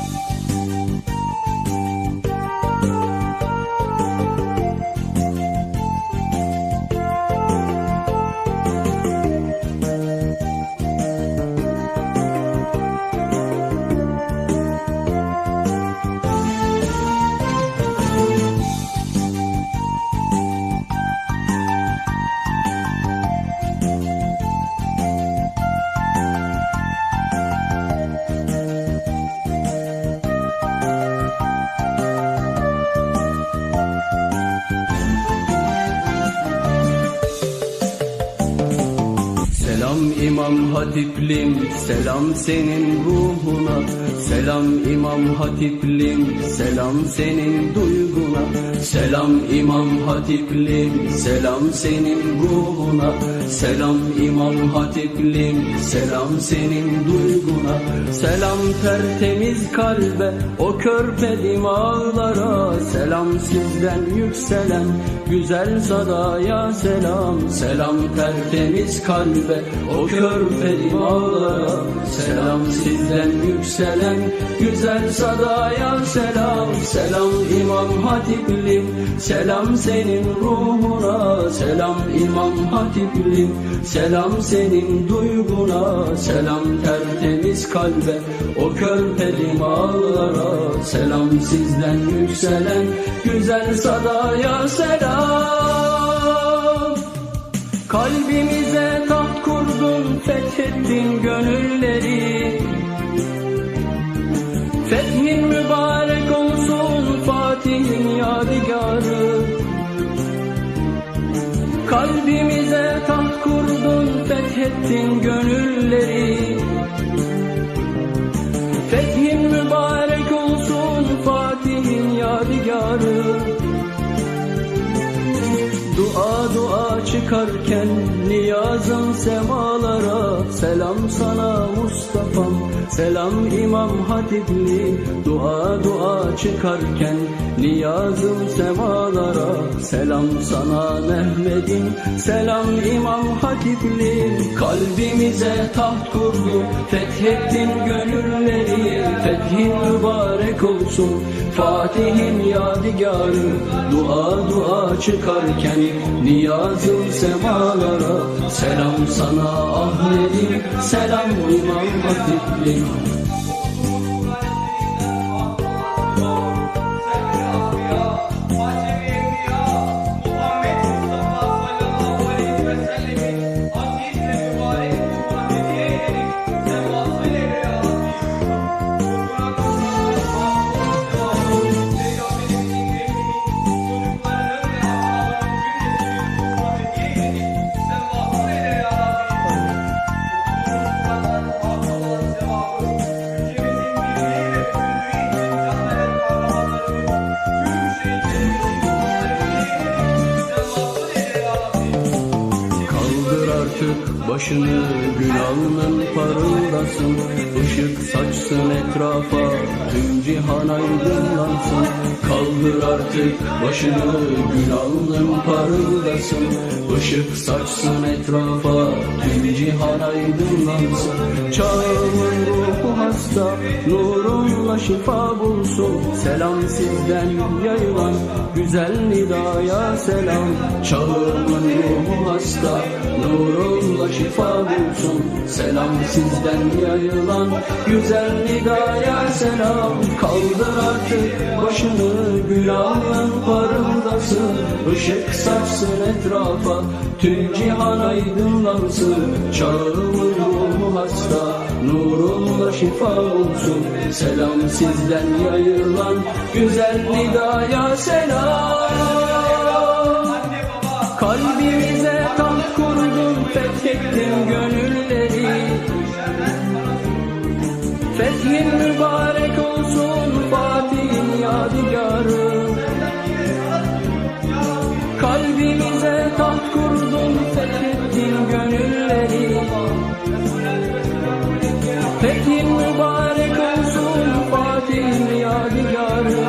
Bye. İmam Hatiplim, selam senin ruhuna Selam İmam Hatiplim, selam senin duyguna. Selam İmam Hatiplim, selam senin ruhuna. Selam İmam Hatiplim, selam senin duyguna. Selam tertemiz kalbe, o körpe dimağlara Selam sizden yükselen güzel sadaya selam. Selam tertemiz kalbe, o körpe dimağlara Selam sizden yükselen güzel sadaya selam Selam İmam Hatiplim, selam senin ruhuna Selam İmam Hatiplim, selam senin duyguna Selam tertemiz kalbe, o körpe dimağlara Selam sizden yükselen. Güzel sadaya selam. Kalbimize taht kurdun, fethettin gönülleri Kalbimize taht kurdun, fethettin gönülleri. Fethin mübarek olsun Fatih'in yadigarı. Dua dua çıkarken niyazım semalara Selam sana selam İmam Hatipli Dua dua çıkarken niyazım semalara. Selam sana Mehmet'im selam İmam Hatipli. Kalbimize taht kurdu fethettin gönülleri. Fethin mübarek olsun Fatih'in yadigarı. Dua dua çıkarken niyazım semalara. Selam sana Ahmet'im selam İmam Hatip'lim Kaldır artık başını gül alnın parıldasın. Işık saçsın etrafa tüm cihan aydınlansın. Kaldır artık başını gül alnın parıldasın. Işık saçsın etrafa tüm cihan aydınlansın. Çağımın hasta nurunla şifa bulsun. Selam sizden yayılan güzel nidaya selam. Çağımın ruhu hasta nurunla şifa bulsun. Selam sizden yayılan güzel nidaya selam. Kaldır artık başını gül alın parıldasın Işık saçsın etrafa tüm cihan aydınlansın. Çağımın ruhu hasta Nurunla şifa olsun. Selam sizden yayılan Güzel nidaya selam. Kalbimize tam kurdum Fethettim gönülleri. Fethin mübarek olsun Fatih'in yadigarı. Kalbimize tam kurdum yar